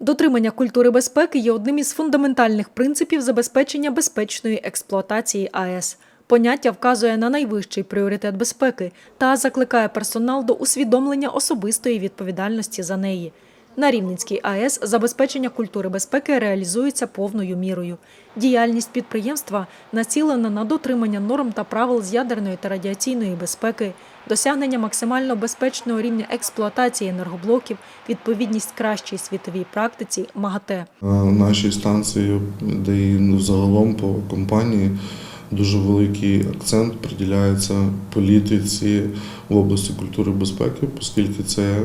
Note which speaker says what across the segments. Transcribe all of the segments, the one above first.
Speaker 1: Дотримання культури безпеки є одним із фундаментальних принципів забезпечення безпечної експлуатації АЕС. Поняття вказує на найвищий пріоритет безпеки та закликає персонал до усвідомлення особистої відповідальності за неї. На Рівненській АЕС забезпечення культури безпеки реалізується повною мірою. Діяльність підприємства націлена на дотримання норм та правил з ядерної та радіаційної безпеки, досягнення максимально безпечного рівня експлуатації енергоблоків, відповідність кращій світовій практиці МАГАТЕ.
Speaker 2: На нашій станції, де і ну, загалом по компанії, дуже великий акцент приділяється політиці в області культури безпеки, оскільки це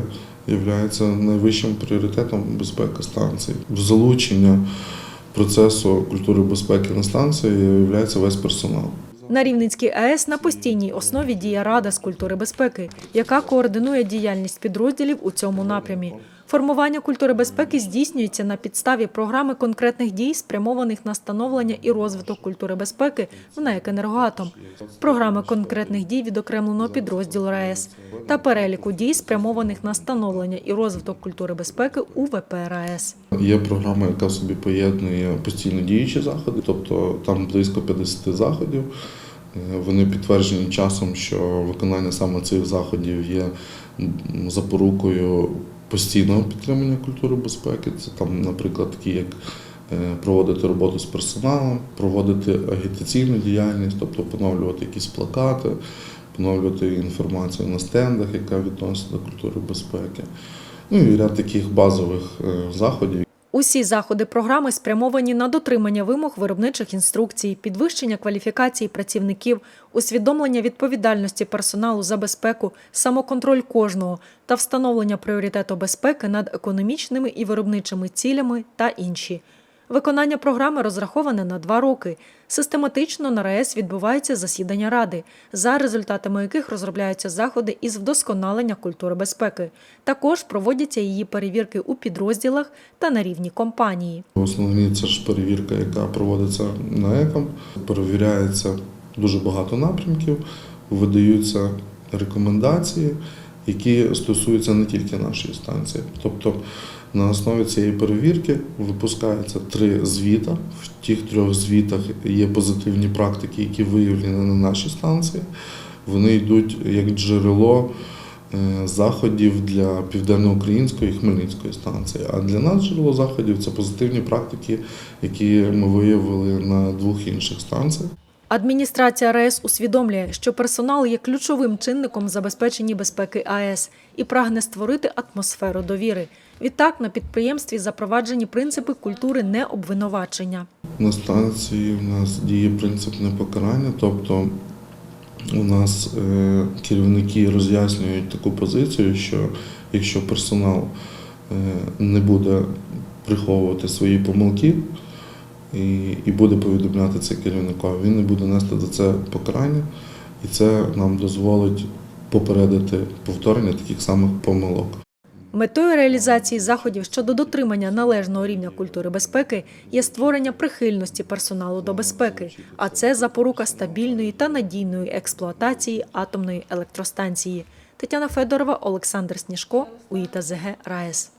Speaker 2: є найвищим пріоритетом безпеки станції. Залучення процесу культури безпеки на станції є весь персонал.
Speaker 1: На Рівненській АЕС на постійній основі діє Рада з культури безпеки, яка координує діяльність підрозділів у цьому напрямі. Формування культури безпеки здійснюється на підставі програми конкретних дій, спрямованих на становлення і розвиток культури безпеки в НАЕК «Енергоатом», програми конкретних дій відокремленого підрозділу РАЕС та переліку дій, спрямованих на становлення і розвиток культури безпеки у ВП РАЕС.
Speaker 2: Є програма, яка собі поєднує постійно діючі заходи, тобто там близько 50 заходів. Е, Вони підтверджені часом, що виконання саме цих заходів є запорукою постійного підтримання культури безпеки. Це там, наприклад, такі як е, проводити роботу з персоналом, проводити агітаційну діяльність, тобто поновлювати якісь плакати, поновлювати інформацію на стендах, яка відноситься до культури безпеки. Ну і ряд таких базових е, заходів.
Speaker 1: Усі заходи програми спрямовані на дотримання вимог виробничих інструкцій, підвищення кваліфікації працівників, усвідомлення відповідальності персоналу за безпеку, самоконтроль кожного та встановлення пріоритету безпеки над економічними і виробничими цілями та інші. Виконання програми розраховане на два роки. Систематично на РАЕС відбуваються засідання ради, за результатами яких розробляються заходи із вдосконалення культури безпеки. Також проводяться її перевірки у підрозділах та на рівні компанії.
Speaker 2: Основні це ж перевірка, яка проводиться на ЕКОМ. Перевіряється дуже багато напрямків, видаються рекомендації, які стосуються не тільки нашої станції. Тобто на основі цієї перевірки випускаються три звіта. В тих трьох звітах є позитивні практики, які виявлені на нашій станції. Вони йдуть як джерело е, заходів для південноукраїнської і Хмельницької станції. А для нас джерело заходів це позитивні практики, які ми виявили на двох інших станціях.
Speaker 1: Адміністрація РАЕС усвідомлює, що персонал є ключовим чинником в забезпеченні безпеки АЕС і прагне створити атмосферу довіри. Відтак на підприємстві запроваджені принципи культури необвинувачення.
Speaker 2: На станції у нас діє принцип непокарання, тобто у нас е, керівники роз'яснюють таку позицію, що якщо персонал е, не буде приховувати свої помилки і, і буде повідомляти це керівникові, він не буде нести за це покарання, і це нам дозволить попередити повторення таких самих помилок.
Speaker 1: Метою реалізації заходів щодо дотримання належного рівня культури безпеки є створення прихильності персоналу до безпеки, а це запорука стабільної та надійної експлуатації атомної електростанції. Тетяна Федорова, Олександр Сніжко, УІТА ЗГ РаЕС.